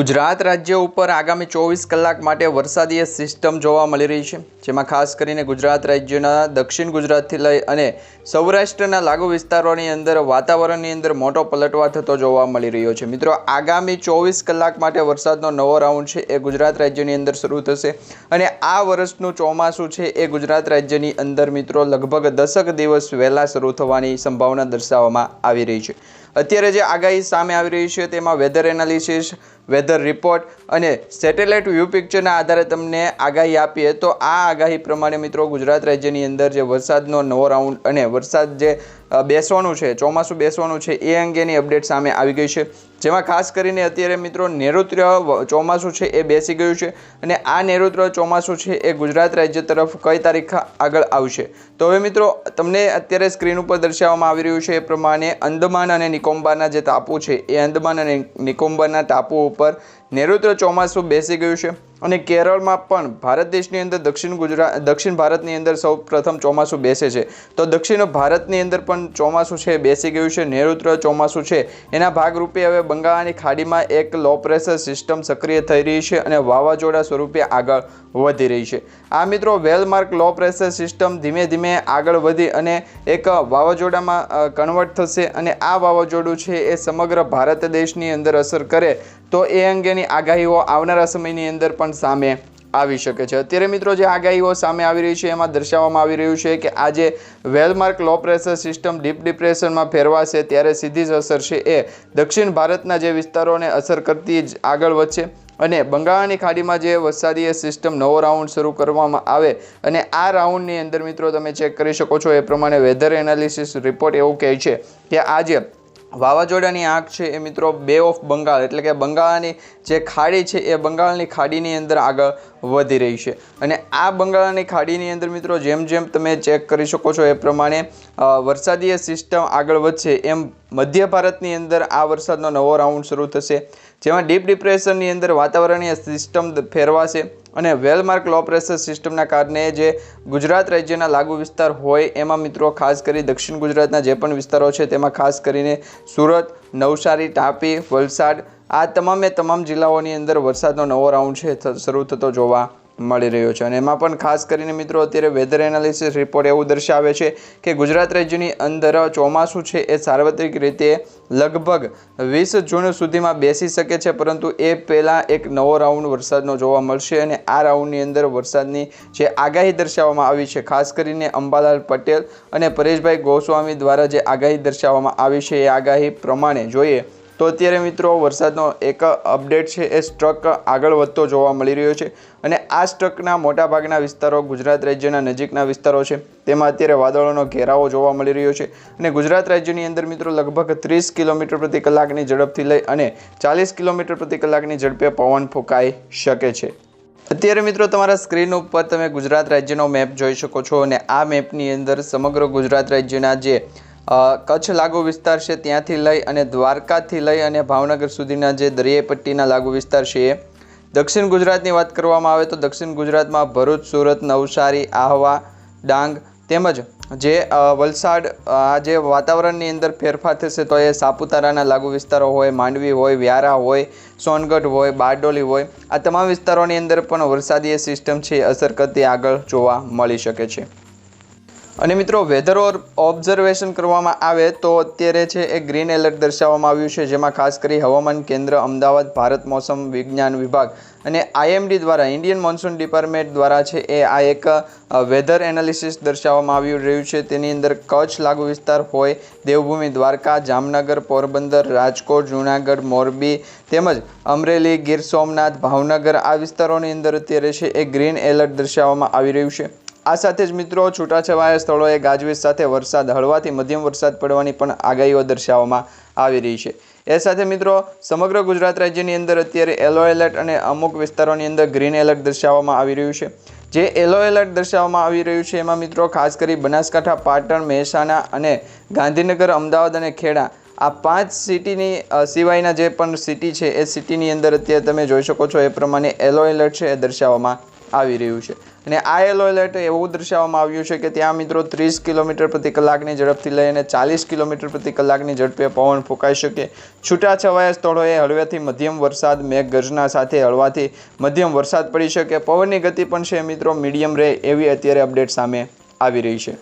ગુજરાત રાજ્ય ઉપર આગામી ચોવીસ કલાક માટે વરસાદીય સિસ્ટમ જોવા મળી રહી છે, જેમાં ખાસ કરીને ગુજરાત રાજ્યના દક્ષિણ ગુજરાતથી લઈ અને સૌરાષ્ટ્રના લાગુ વિસ્તારોની અંદર વાતાવરણની અંદર મોટો પલટવાર થતો જોવા મળી રહ્યો છે. મિત્રો, આગામી ચોવીસ કલાક માટે વરસાદનો નવો રાઉન્ડ છે, એ ગુજરાત રાજ્યની અંદર શરૂ થશે અને આ વર્ષનું ચોમાસું છે, એ ગુજરાત રાજ્યની અંદર મિત્રો લગભગ દસક દિવસ વહેલા શરૂ થવાની સંભાવના દર્શાવવામાં આવી રહી છે. અત્યારે જે આગાહી સામે આવી રહી છે, તેમાં વેધર એનાલિસિસ વેધર રિપોર્ટ અને સેટેલાઇટ વ્યૂ પિક્ચરના આધારે તમને આગાહી આપીએ તો આ આગાહી પ્રમાણે મિત્રો ગુજરાત રાજ્યની અંદર જે વરસાદનો નવો રાઉન્ડ અને વરસાદ જે બેસવાનું છે, ચોમાસું બેસવાનું છે, એ અંગેની અપડેટ સામે આવી ગઈ છે. જેમાં ખાસ કરીને અત્યારે મિત્રો નૈઋત્ય ચોમાસું છે એ બેસી ગયું છે અને આ નૈઋત્ય ચોમાસું છે એ ગુજરાત રાજ્ય તરફ કઈ તારીખ આગળ આવશે. તો હવે મિત્રો, તમને અત્યારે સ્ક્રીન ઉપર દર્શાવવામાં આવી રહ્યું છે એ પ્રમાણે અંદમાન અને નિકોબારના જે ટાપુ છે એ અંદમાન અને નિકોબારના ટાપુ નૈઋત્ય ચોમાસું બેસી ગયું છે. અને કેરળમાં પણ ભારત દેશની અંદર દક્ષિણ ગુજરાત દક્ષિણ ભારતની અંદર સૌ પ્રથમ ચોમાસું બેસે છે. તો દક્ષિણ ભારતની અંદર પણ ચોમાસું છે, બેસી ગયું છે. નૈઋત્ય ચોમાસું છે. એના ભાગરૂપે હવે બંગાળની ખાડીમાં એક લો પ્રેશર સિસ્ટમ સક્રિય થઈ રહી છે અને વાવાઝોડા સ્વરૂપે આગળ વધી રહી છે. આ મિત્રો વેલમાર્ક લો પ્રેશર સિસ્ટમ ધીમે ધીમે આગળ વધી અને એક વાવાઝોડામાં કન્વર્ટ થશે અને આ વાવાઝોડું છે એ સમગ્ર ભારત દેશની અંદર અસર કરે તો એ અંગેની આગાહીઓ આવનારા સમયની અંદર પણ સામે આવી શકે છે. અત્યારે મિત્રો જે આગાહીઓ સામે આવી રહી છે, એમાં દર્શાવવામાં આવી રહ્યું છે કે આજે well marked low pressure system deep ડિપ્રેશનમાં ફેરવાશે, ત્યારે સીધી જ અસર છે એ દક્ષિણ ભારતના જે વિસ્તારોને અસર કરતી જ આગળ વધશે અને બંગાળની ખાડીમાં જે વરસાદી સિસ્ટમ નવો રાઉન્ડ શરૂ કરવામાં આવે અને આ રાઉન્ડની અંદર મિત્રો તમે ચેક કરી શકો છો, એ પ્રમાણે વેધર એનાલિસિસ રિપોર્ટ એવું કહે છે કે આ જે વાવાઝોડાની આંખ છે એ મિત્રો બે ઓફ બંગાળ, એટલે કે બંગાળની જે ખાડી છે એ બંગાળની ખાડીની અંદર આગળ વધી રહી છે. અને આ બંગાળની ખાડીની અંદર મિત્રો જેમ જેમ તમે ચેક કરી શકો છો એ પ્રમાણે વરસાદીય સિસ્ટમ આગળ વધશે એમ મધ્ય ભારતની અંદર આ વરસાદનો નવો રાઉન્ડ શરૂ થશે. જેમાં ડીપ ડિપ્રેશનની અંદર વાતાવરણીય સિસ્ટમ ફેરવાશે. અને વેલમાર્ક લો પ્રેશર સિસ્ટમના કારણે જે ગુજરાત રાજ્યના લાગુ વિસ્તાર હોય એમાં મિત્રો ખાસ કરી દક્ષિણ ગુજરાતના જે પણ વિસ્તારો છે તેમાં ખાસ કરીને સુરત, નવસારી, તાપી, વલસાડ આ તમામે તમામ જિલ્લાઓની અંદર વરસાદનો નવો રાઉન્ડ છે. શરૂ થતો જોવા મળી રહ્યો છે. અને એમાં પણ ખાસ કરીને મિત્રો અત્યારે વેધર એનાલિસિસ રિપોર્ટ એવું દર્શાવે છે કે ગુજરાત રાજ્યની અંદર ચોમાસું છે એ સાર્વત્રિક રીતે લગભગ વીસ જૂન સુધીમાં બેસી શકે છે, પરંતુ એ પહેલાં એક નવો રાઉન્ડ વરસાદનો જોવા મળશે અને આ રાઉન્ડની અંદર વરસાદની જે આગાહી દર્શાવવામાં આવી છે, ખાસ કરીને અંબાલાલ પટેલ અને પરેશભાઈ ગોસ્વામી દ્વારા જે આગાહી દર્શાવવામાં આવી છે એ આગાહી પ્રમાણે જોઈએ તો અત્યારે મિત્રો વરસાદનો એક અપડેટ છે, એ સ્ટ્રક આગળ વધતો જોવા મળી રહ્યો છે અને આ સ્ટ્રકના મોટાભાગના વિસ્તારો ગુજરાત રાજ્યના નજીકના વિસ્તારો છે. તેમાં અત્યારે વાદળોનો ઘેરાવો જોવા મળી રહ્યો છે અને ગુજરાત રાજ્યની અંદર મિત્રો લગભગ ત્રીસ કિલોમીટર પ્રતિ કલાકની ઝડપથી લઈ અને ચાલીસ કિલોમીટર પ્રતિ કલાકની ઝડપે પવન ફૂંકાઈ શકે છે. અત્યારે મિત્રો તમારા સ્ક્રીન ઉપર તમે ગુજરાત રાજ્યનો મેપ જોઈ શકો છો અને આ મેપની અંદર સમગ્ર ગુજરાત રાજ્યના જે કચ્છ લાગુ વિસ્તાર છે, ત્યાંથી લઈ અને દ્વારકાથી લઈ અને ભાવનગર સુધીના જે દરિયાઈ પટ્ટીના લાગુ વિસ્તાર છે, એ દક્ષિણ ગુજરાતની વાત કરવામાં આવે તો દક્ષિણ ગુજરાતમાં ભરૂચ, સુરત, નવસારી, આહવા, ડાંગ તેમજ જે વલસાડ આ જે વાતાવરણની અંદર ફેરફાર થશે તો એ સાપુતારાના લાગુ વિસ્તારો હોય, માંડવી હોય, વ્યારા હોય, સોનગઢ હોય, બારડોલી હોય, આ તમામ વિસ્તારોની અંદર પણ વરસાદીય સિસ્ટમ છે અસર કરતી આગળ જોવા મળી શકે છે. અને મિત્રો વેધર ઓબ્ઝર્વેશન કરવામાં આવે તો અત્યારે છે એ ગ્રીન એલર્ટ દર્શાવવામાં આવ્યું છે, જેમાં ખાસ કરી હવામાન કેન્દ્ર, અમદાવાદ, ભારત, મોસમ વિજ્ઞાન વિભાગ અને આઈએમડી દ્વારા ઇન્ડિયન મોન્સૂન ડિપાર્ટમેન્ટ દ્વારા છે એ આ એક વેધર એનાલિસિસ દર્શાવવામાં આવી રહ્યું છે. તેની અંદર કચ્છ લાગુ વિસ્તાર હોય, દેવભૂમિ, દ્વારકા, જામનગર, પોરબંદર, રાજકોટ, જૂનાગઢ, મોરબી તેમજ અમરેલી, ગીર સોમનાથ, ભાવનગર આ વિસ્તારોની અંદર અત્યારે છે એ ગ્રીન એલર્ટ દર્શાવવામાં આવી રહ્યું છે. આ સાથે જ મિત્રો છૂટાછવાયા સ્થળોએ ગાજવીજ સાથે વરસાદ, હળવાથી મધ્યમ વરસાદ પડવાની પણ આગાહીઓ દર્શાવવામાં આવી રહી છે. એ સાથે મિત્રો સમગ્ર ગુજરાત રાજ્યની અંદર અત્યારે યલો એલર્ટ અને અમુક વિસ્તારોની અંદર ગ્રીન એલર્ટ દર્શાવવામાં આવી રહ્યું છે. જે યલો એલર્ટ દર્શાવવામાં આવી રહ્યું છે, એમાં મિત્રો ખાસ કરી બનાસકાંઠા, પાટણ, મહેસાણા અને ગાંધીનગર, અમદાવાદ અને ખેડા. આ પાંચ સિટીની સિવાયના જે પણ સિટી છે, એ સિટીની અંદર અત્યારે તમે જોઈ શકો છો, એ પ્રમાણે યલો એલર્ટ છે એ દર્શાવવામાં આવી રહ્યું છે. અને આ યલો એલર્ટ એવું દર્શાવવામાં આવ્યું છે કે ત્યાં મિત્રો ત્રીસ કિલોમીટર પ્રતિ કલાકની ઝડપથી લઈને ચાલીસ કિલોમીટર પ્રતિ કલાકની ઝડપે પવન ફૂંકાઈ શકે. છૂટાછવાયા સ્થળોએ હળવેથી મધ્યમ વરસાદ, મેઘગર્જના સાથે હળવાથી મધ્યમ વરસાદ પડી શકે. પવનની ગતિ પણ છે મિત્રો મીડિયમ રહે એવી અત્યારે અપડેટ સામે આવી રહી છે.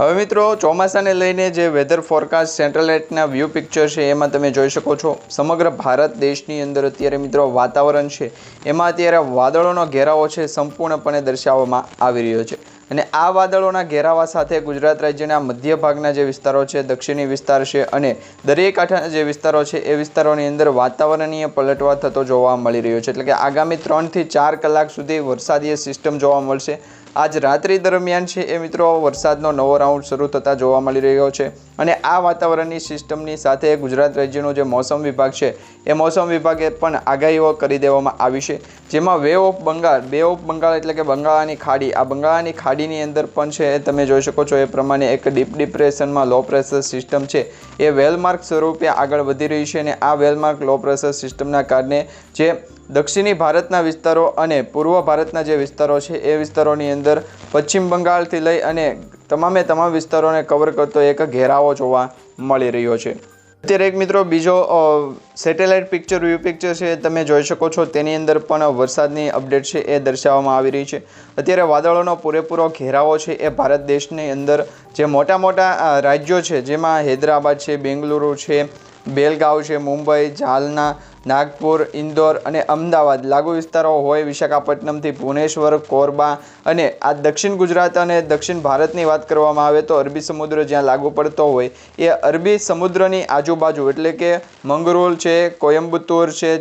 હવે મિત્રો, ચોમાસાને લઈને જે વેધર ફોરકાસ્ટ સેટેલાઇટના વ્યૂ પિક્ચર છે, એમાં તમે જોઈ શકો છો, સમગ્ર ભારત દેશની અંદર અત્યારે મિત્રો વાતાવરણ છે. એમાં અત્યારે વાદળોનો ઘેરાવો છે, સંપૂર્ણપણે દર્શાવવામાં આવી રહ્યો છે. અને આ વાદળોના ઘેરાવા સાથે ગુજરાત રાજ્યના મધ્ય ભાગના જે વિસ્તારો છે, દક્ષિણી વિસ્તાર છે અને દરિયાકાંઠાના જે વિસ્તારો છે, એ વિસ્તારોની અંદર વાતાવરણીય પલટવા થતો જોવા મળી રહ્યો છે. એટલે કે આગામી ત્રણથી ચાર કલાક સુધી વરસાદીય સિસ્ટમ જોવા મળશે. આજ રાત્રિ દરમિયાન છે એ મિત્રો, વરસાદનો નવો રાઉન્ડ શરૂ થતા જોવા મળી રહ્યો છે અને આ વાતાવરણની સિસ્ટમની સાથે ગુજરાત રાજ્યનો જે મોસમ વિભાગ છે, એ મોસમ વિભાગે પણ આગાહીઓ કરી દેવામાં આવી છે. જેમાં વે ઓફ બંગાળ બે ઓફ બંગાળ એટલે કે બંગાળાની ખાડી, આ બંગાળાની ખાડીની અંદર પણ છે તમે જોઈ શકો છો એ પ્રમાણે એક ડીપ ડિપ્રેશનમાં લો પ્રેશર સિસ્ટમ છે. એ વેલમાર્ક સ્વરૂપે આગળ વધી રહી છે અને આ વેલમાર્ક લો પ્રેશર સિસ્ટમના કારણે જે દક્ષિણી ભારતના વિસ્તારો અને પૂર્વ ભારતના જે વિસ્તારો છે, એ વિસ્તારોની અંદર પશ્ચિમ બંગાળથી લઈ અને તમામે તમામ વિસ્તારોને કવર કરતો એક ઘેરાવો જોવા મળી રહ્યો છે. અત્યારે એક મિત્રો બીજો સેટેલાઇટ પિક્ચર વ્યૂ પિક્ચર છે, તમે જોઈ શકો છો. તેની અંદર પણ વરસાદની અપડેટ છે, એ દર્શાવવામાં આવી રહી છે. અત્યારે વાદળોનો પૂરેપૂરો ઘેરાવો છે, એ ભારત દેશની અંદર જે મોટા મોટા રાજ્યો છે, જેમાં હૈદરાબાદ છે, બેંગલુરુ છે, બેલગાંવ છે, મુંબઈ જાલના નાગપુર, ઇન્દોર અને અમદાવાદ. લાગુ વિસ્તારો હોય વિશાખાપટ્ટનમથી ભુવનેશ્વર, કોરબા અને આ દક્ષિણ ગુજરાત અને દક્ષિણ ભારતની વાત કરવામાં આવે તો અરબી સમુદ્ર જ્યાં લાગુ પડતો હોય એ અરબી સમુદ્રની આજુબાજુ એટલે કે મંગરોલ છે કોયમ્બતુર છે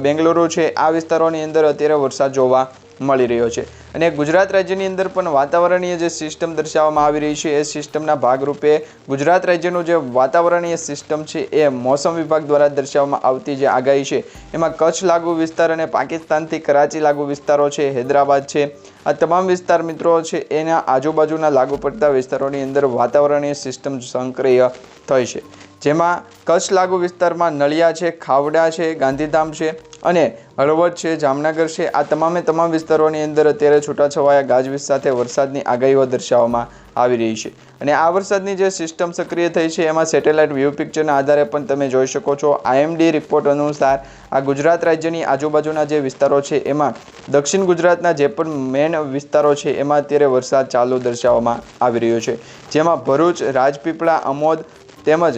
બેંગલુરુ છે, આ વિસ્તારોની અંદર અત્યારે વરસાદ જોવા મળી રહ્યો છે. અને ગુજરાત રાજ્યની અંદર પણ વાતાવરણીય જે સિસ્ટમ દર્શાવવામાં આવી રહી છે, એ સિસ્ટમના ભાગરૂપે ગુજરાત રાજ્યનું જે વાતાવરણીય સિસ્ટમ છે, એ મોસમ વિભાગ દ્વારા દર્શાવવામાં આવતી જે આગાહી છે, એમાં કચ્છ લાગુ વિસ્તાર અને પાકિસ્તાનથી કરાચી લાગુ વિસ્તારો છે, હૈદરાબાદ છે. આ તમામ વિસ્તાર મિત્રો છે, એના આજુબાજુના લાગુ પડતા વિસ્તારોની અંદર વાતાવરણીય સિસ્ટમ સક્રિય થઈ છે. જેમાં કચ્છ લાગુ વિસ્તારમાં નળિયા છે, ખાવડા છે, ગાંધીધામ છે અને હળવદ છે, જામનગર છે. આ તમામે તમામ વિસ્તારોની અંદર અત્યારે છૂટાછવાયા ગાજવીજ સાથે વરસાદની આગાહીઓ દર્શાવવામાં આવી રહી છે. અને આ વરસાદની જે સિસ્ટમ સક્રિય થઈ છે, એમાં સેટેલાઇટ વ્યૂ પિક્ચરના આધારે પણ તમે જોઈ શકો છો. આઈએમડી રિપોર્ટ અનુસાર આ ગુજરાત રાજ્યની આજુબાજુના જે વિસ્તારો છે, એમાં દક્ષિણ ગુજરાતના જે પણ મેન વિસ્તારો છે, એમાં અત્યારે વરસાદ ચાલુ દર્શાવવામાં આવી રહ્યો છે. જેમાં ભરૂચ, રાજપીપળા, અમોદ તેમજ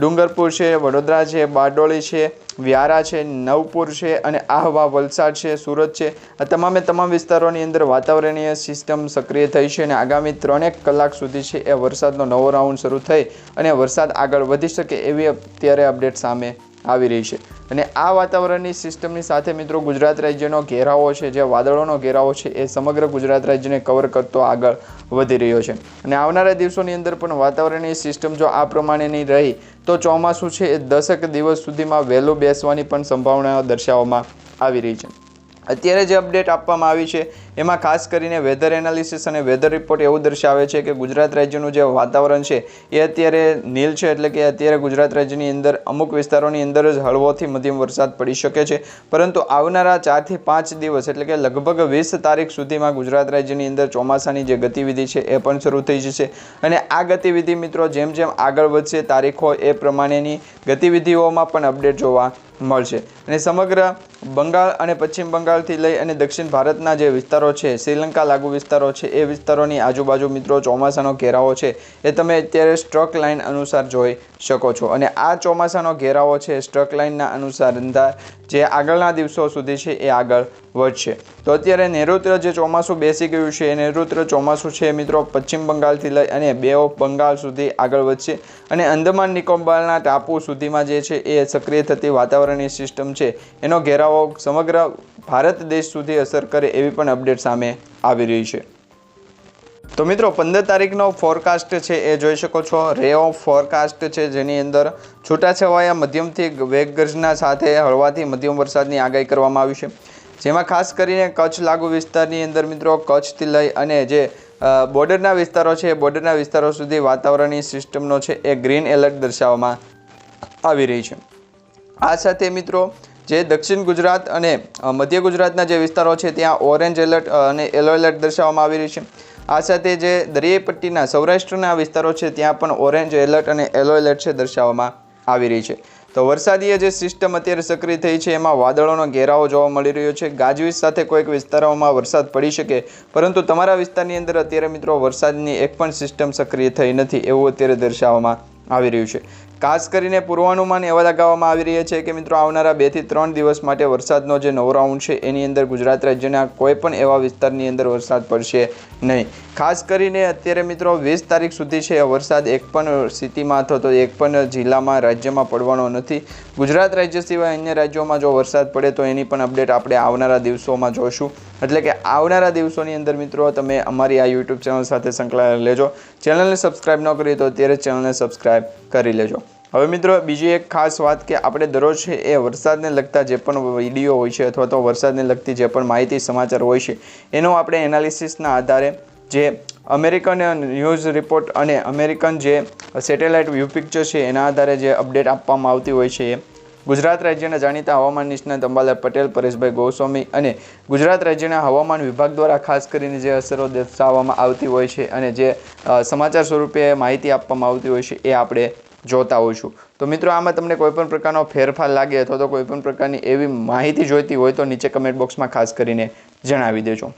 ડુંગરપુર છે, વડોદરા છે, બારડોલી છે વ્યારા છે, નવપુર છે અને આહવા વલસાડ છે, સુરત છે. આ તમામે તમામ વિસ્તારોની અંદર વાતાવરણીય સિસ્ટમ સક્રિય થઈ છે અને આગામી ત્રણેક કલાક સુધી છે એ વરસાદનો નવો રાઉન્ડ શરૂ થઈ અને વરસાદ આગળ વધી શકે એવી અત્યારે અપડેટ સામે આવી રહી છે. અને આ વાતાવરણની સિસ્ટમની સાથે મિત્રો ગુજરાત રાજ્યનો ઘેરાવો છે, જે વાદળોનો ઘેરાવો છે, એ સમગ્ર ગુજરાત રાજ્યને કવર કરતો આગળ વધી રહ્યો છે. અને આવનારા દિવસોની અંદર પણ વાતાવરણની સિસ્ટમ જો આ પ્રમાણેની રહી, તો ચોમાસું છે એ દસક દિવસ સુધીમાં વહેલું બેસવાની પણ સંભાવનાઓ દર્શાવવામાં આવી રહી છે. અત્યારે જે અપડેટ આપવામાં આવી છે, એમાં ખાસ કરીને વેધર એનાલિસિસ અને વેધર રિપોર્ટ એવું દર્શાવે છે કે ગુજરાત રાજ્યનું જે વાતાવરણ છે, એ અત્યારે નીલ છે એટલે કે અત્યારે ગુજરાત રાજ્યની અંદર અમુક વિસ્તારોની અંદર જ હળવોથી મધ્યમ વરસાદ પડી શકે છે. પરંતુ આવનારા ચારથી પાંચ દિવસ એટલે કે લગભગ વીસ તારીખ સુધીમાં ગુજરાત રાજ્યની અંદર ચોમાસાની જે ગતિવિધિ છે, એ પણ શરૂ થઈ જશે. અને આ ગતિવિધિ મિત્રો જેમ જેમ આગળ વધશે, તારીખો એ પ્રમાણેની ગતિવિધિઓમાં પણ અપડેટ જોવા મળશે. અને સમગ્ર બંગાળ અને પશ્ચિમ બંગાળથી લઈ અને દક્ષિણ ભારતના જે વિસ્તારો છે, શ્રીલંકા લાગુ વિસ્તારો છે, એ વિસ્તારોની આજુબાજુ મિત્રો ચોમાસાનો ઘેરાવો છે, એ તમે અત્યારે સ્ટ્રક લાઇન અનુસાર જોઈ શકો છો. અને આ ચોમાસાનો ઘેરાવો છે, સ્ટ્રક લાઇનના અનુસાર જે આગળના દિવસો સુધી છે, એ આગળ વધશે. તો અત્યારે નૈઋત્ય જે ચોમાસું બેસી ગયું છે, એ નૈઋત્ય ચોમાસું છે, મિત્રો, પશ્ચિમ બંગાળથી લઈ અને બે ઓફ બંગાળ સુધી આગળ વધશે. અને અંદમાન નિકોબારના ટાપુ સુધીમાં જે છે, એ સક્રિય થતી વાતાવરણીય સિસ્ટમ છે, એનો ઘેરાવો સમગ્ર ભારત દેશ સુધી અસર કરે એવી પણ અપડેટ સામે આવી રહી છે. તો મિત્રો, પંદર તારીખનો ફોરકાસ્ટ છે એ જોઈ શકો છો. રે ઓફ ફોરકાસ્ટ છે જેની અંદર છૂટાછવાયા મધ્યમથી વેગગર્જના સાથે હળવાથી મધ્યમ વરસાદની આગાહી કરવામાં આવી છે. જેમાં ખાસ કરીને કચ્છ લાગુ વિસ્તારની અંદર મિત્રો, કચ્છથી લઈ અને જે બોર્ડરના વિસ્તારો છે, એ બોર્ડરના વિસ્તારો સુધી વાતાવરણની સિસ્ટમનો છે એ ગ્રીન એલર્ટ દર્શાવવામાં આવી રહી છે. આ સાથે મિત્રો જે દક્ષિણ ગુજરાત અને મધ્ય ગુજરાતના જે વિસ્તારો છે, ત્યાં ઓરેન્જ એલર્ટ અને યલો એલર્ટ દર્શાવવામાં આવી રહ્યું છે. આ સાથે જે દરિયાઈ પટ્ટીના સૌરાષ્ટ્રના વિસ્તારો છે, ત્યાં પણ ઓરેન્જ એલર્ટ અને યલો એલર્ટ છે દર્શાવવામાં આવી રહી છે. તો વરસાદીય જે સિસ્ટમ અત્યારે સક્રિય થઈ છે, એમાં વાદળોનો ઘેરાવો જોવા મળી રહ્યો છે. ગાજવીજ સાથે કોઈક વિસ્તારોમાં વરસાદ પડી શકે, પરંતુ તમારા વિસ્તારની અંદર અત્યારે મિત્રો વરસાદની એક પણ સિસ્ટમ સક્રિય થઈ નથી, એવું અત્યારે દર્શાવવામાં આવી રહ્યું છે. ખાસ કરીને પૂર્વાનુમાન એવા લગાવવામાં આવી રહ્યા છે કે મિત્રો આવનારા બેથી ત્રણ દિવસ માટે વરસાદનો જે નવો રાઉન્ડ છે એની અંદર ગુજરાત રાજ્યના કોઈ પણ એવા વિસ્તારની અંદર વરસાદ પડશે નહીં. ખાસ કરીને અત્યારે મિત્રો વીસ તારીખ સુધી છે વરસાદ એક પણ સિટીમાં અથવા તો એક પણ જિલ્લામાં, રાજ્યમાં પડવાનો નથી. ગુજરાત રાજ્ય સિવાય અન્ય રાજ્યોમાં જો વરસાદ પડે તો એની પણ અપડેટ આપણે આવનારા દિવસોમાં જોઈશું એટલે કે આવનારા દિવસોની અંદર મિત્રો તમે અમારી આ યુટ્યુબ ચેનલ સાથે સંકળાયેલા લેજો ચેનલને સબસ્ક્રાઈબ ન કરી તો અત્યારે ચેનલને સબસ્ક્રાઈબ કરી લેજો. હવે મિત્રો, બીજી એક ખાસ વાત કે આપણે દરરોજ છે એ વરસાદને લગતા જે પણ વીડિયો હોય છે અથવા તો વરસાદને લગતી જે પણ માહિતી, સમાચાર હોય છે, એનો આપણે એનાલિસિસના આધારે જે અમેરિકન ન્યૂઝ રિપોર્ટ અને અમેરિકન જે સેટેલાઇટ વ્યૂ પિક્ચર છે એના આધારે જે અપડેટ આપવામાં આવતી હોય છે એ ગુજરાત રાજ્યના જાણીતા હવામાન નિષ્ણાત અંબાલાલ પટેલ, પરેશભાઈ ગોસ્વામી અને ગુજરાત રાજ્યના હવામાન વિભાગ દ્વારા ખાસ કરીને જે અસરો દર્શાવવામાં આવતી હોય છે અને જે સમાચાર સ્વરૂપે માહિતી આપવામાં આવતી હોય છે એ આપણે જોતા હોઈશું. તો મિત્રો, આમાં તમને કોઈપણ પ્રકારનો ફેરફાર લાગે અથવા તો કોઈપણ પ્રકારની એવી માહિતી જોઈતી હોય તો નીચે કમેન્ટ બોક્સમાં ખાસ કરીને જણાવી દેજો.